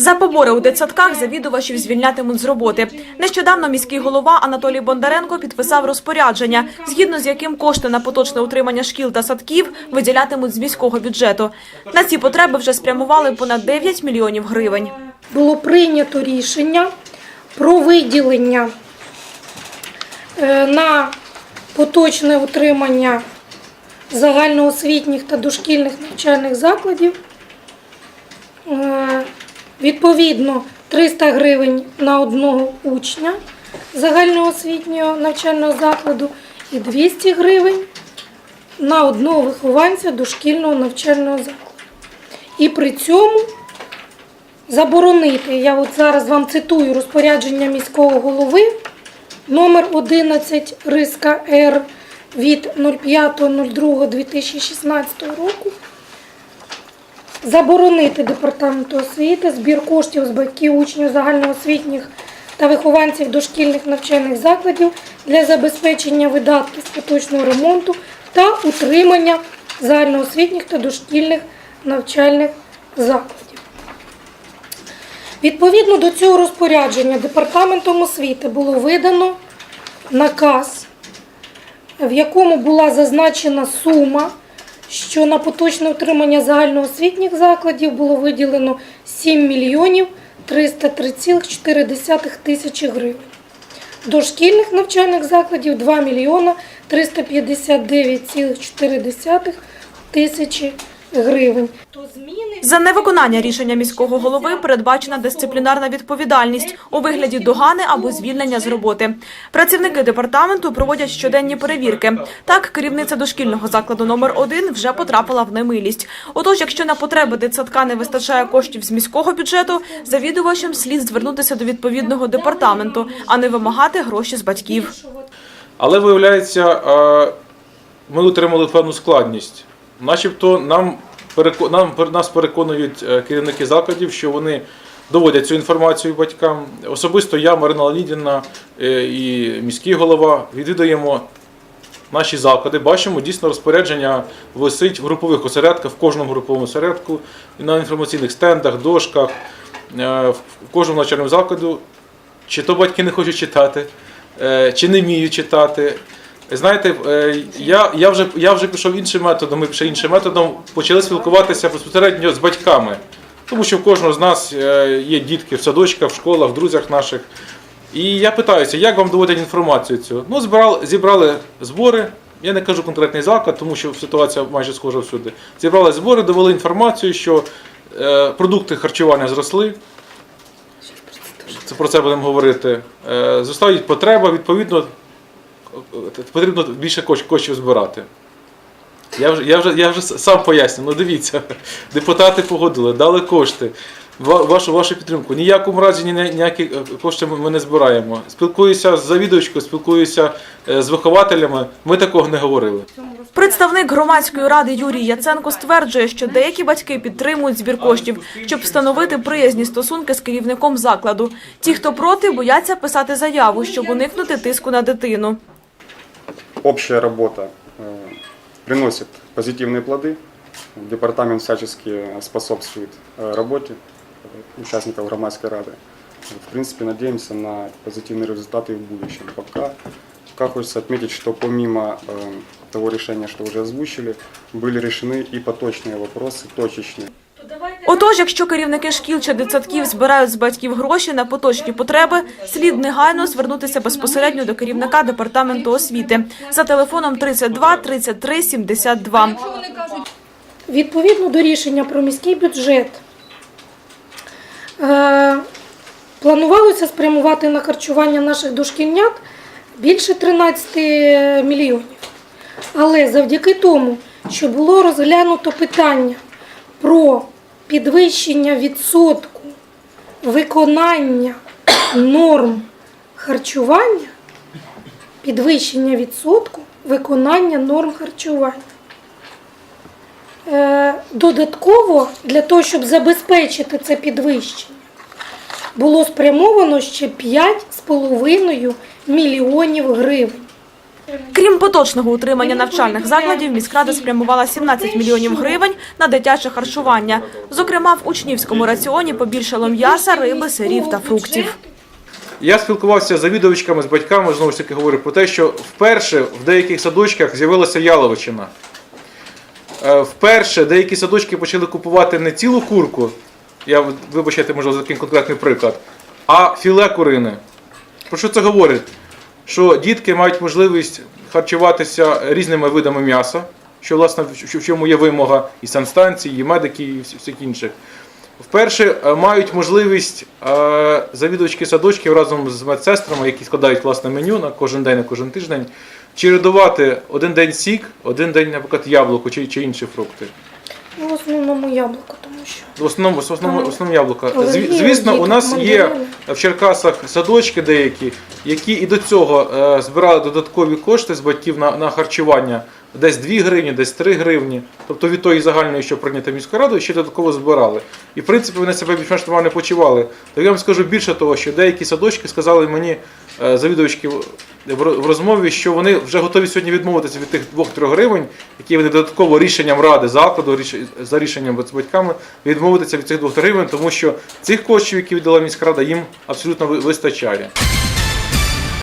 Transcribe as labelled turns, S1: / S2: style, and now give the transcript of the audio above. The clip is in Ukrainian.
S1: За побори у дитсадках завідувачів звільнятимуть з роботи. Нещодавно міський голова Анатолій Бондаренко підписав розпорядження, згідно з яким кошти на поточне утримання шкіл та садків виділятимуть з міського бюджету. На ці потреби вже спрямували понад 9 мільйонів гривень.
S2: було прийнято рішення про виділення е, на поточне утримання загальноосвітніх та дошкільних навчальних закладів. Відповідно, 300 гривень на одного учня загальноосвітнього навчального закладу і 200 гривень на одного вихованця дошкільного навчального закладу. І при цьому заборонити, я от зараз вам цитую розпорядження міського голови номер 11 риска Р від 05.02.2016 року. Заборонити департаменту освіти збір коштів з батьків учнів загальноосвітніх та вихованців дошкільних навчальних закладів для забезпечення видатків з поточного ремонту та утримання загальноосвітніх та дошкільних навчальних закладів. Відповідно до цього розпорядження департаментом освіти було видано наказ, в якому була зазначена сума, що на поточне утримання загальноосвітніх закладів було виділено 7 мільйонів 303,4 тисячі гривень. Дошкільних навчальних закладів 2 мільйона 359,4 тисячі гривень. То зміни
S1: За невиконання рішення міського голови передбачена дисциплінарна відповідальність у вигляді догани або звільнення з роботи. Працівники департаменту проводять щоденні перевірки. Так, керівниця дошкільного закладу номер 1 вже потрапила в немилість. Отож, якщо на потреби дитсадка не вистачає коштів з міського бюджету, завідувачам слід звернутися до відповідного департаменту, а не вимагати гроші з батьків.
S3: Але виявляється, е, ми отримали певну складність. Начебто нам, нам нас переконують е, керівники закладів, що вони доводять цю інформацію батькам. Особисто я, Марина Леонідівна е, і міський голова відвідуємо наші заклади. Бачимо, дійсно розпорядження висить в групових осередках, в кожному груповому осередку, на інформаційних стендах, дошках, е, в кожному навчальному закладу. Чи то батьки не хочуть читати, чи не вміють читати. Знаєте, е, я, я, вже, я вже пішов іншим методом, ми ще іншим методом почали спілкуватися безпосередньо з батьками. Тому що в кожного з нас е, є дітки в садочках, в школах, в друзях наших. І я питаюся, як вам доводять інформацію цю? Ну, збирали, зібрали збори. Я не кажу конкретний заклад, тому що ситуація майже схожа всюди. Зібрали збори, довели інформацію, що е, продукти харчування зросли. Це про це будемо говорити. Зростає потреба, відповідно, потрібно більше кош- коштів збирати. Я вже, я вже, я вже сам поясню. Ну дивіться, депутати погодили, дали кошти. Вашу, вашу підтримку. Ніякому разі ні, ніякі е, кошти ми не збираємо. Спілкуюся з завідувачкою, спілкуюся е, з вихователями. Ми такого не говорили.
S1: Представник громадської ради Юрій Яценко стверджує, що деякі батьки підтримують збір коштів, щоб встановити приязні стосунки з керівником закладу. Ті, хто проти, бояться писати заяву, щоб уникнути тиску на дитину.
S4: Общая работа э, приносит позитивные плоды. Департамент всячески способствует э, работе участников громадской рады. В принципе, надеемся на позитивные результаты в будущем. Пока, пока хочется отметить, что помимо э, того решения, что уже озвучили, были решены и поточные вопросы, точечные.
S1: Отож, якщо керівники шкіл чи дитсадків збирають з батьків гроші на поточні потреби, слід негайно звернутися безпосередньо до керівника департаменту освіти за телефоном 32 33 72.
S2: Відповідно до рішення про міський бюджет е, планувалося спрямувати на харчування наших дошкільнят більше 13 мільйонів. Але завдяки тому, що було розглянуто питання про підвищення відсотку виконання норм харчування, підвищення відсотку виконання норм харчування. Е, Додатково для того, щоб забезпечити це підвищення, було спрямовано ще 5,5 мільйонів гривень.
S1: Крім поточного утримання навчальних закладів, міськрада спрямувала 17 мільйонів гривень на дитяче харчування. Зокрема, в учнівському раціоні побільшало м'яса, риби, сирів та фруктів.
S3: Я спілкувався з завідувачками, з батьками, знову ж таки говорю про те, що вперше в деяких садочках з'явилася яловичина. Е, Вперше деякі садочки почали купувати не цілу курку, я вибачайте, можливо, за такий конкретний приклад, а філе курини. Про що це говорить? Що дітки мають можливість харчуватися різними видами м'яса, що власне в чому є вимога і санстанцій, і медиків, і всі- всіх інших. Вперше е, мають можливість е, завідувачки садочків разом з медсестрами, які складають власне меню на кожен день, на кожен тиждень, чередувати один день сік, один день, наприклад, яблуко чи інші фрукти.
S2: Ну, в основному яблуко, тому що.
S3: В основному, в основному, в основному яблука. Зві- Звісно, у нас є
S2: мандарини.
S3: в Черкасах садочки деякі, які і до цього е, збирали додаткові кошти з батьків на, на харчування. Десь 2 гривні, десь 3 гривні. Тобто від тої загальної, що прийнята міською радою, ще додатково збирали. І в принципі вони себе більш-менш нормально почували. Так я вам скажу більше того, що деякі садочки сказали мені завідувачки в в ро- в розмові, що вони вже готові сьогодні відмовитися від тих 2-3 гривень, які вони додатково рішенням ради закладу, за рішенням з батьками, відмовитися від цих 2 гривень, тому що цих коштів, які віддала міськрада, їм абсолютно вистачає.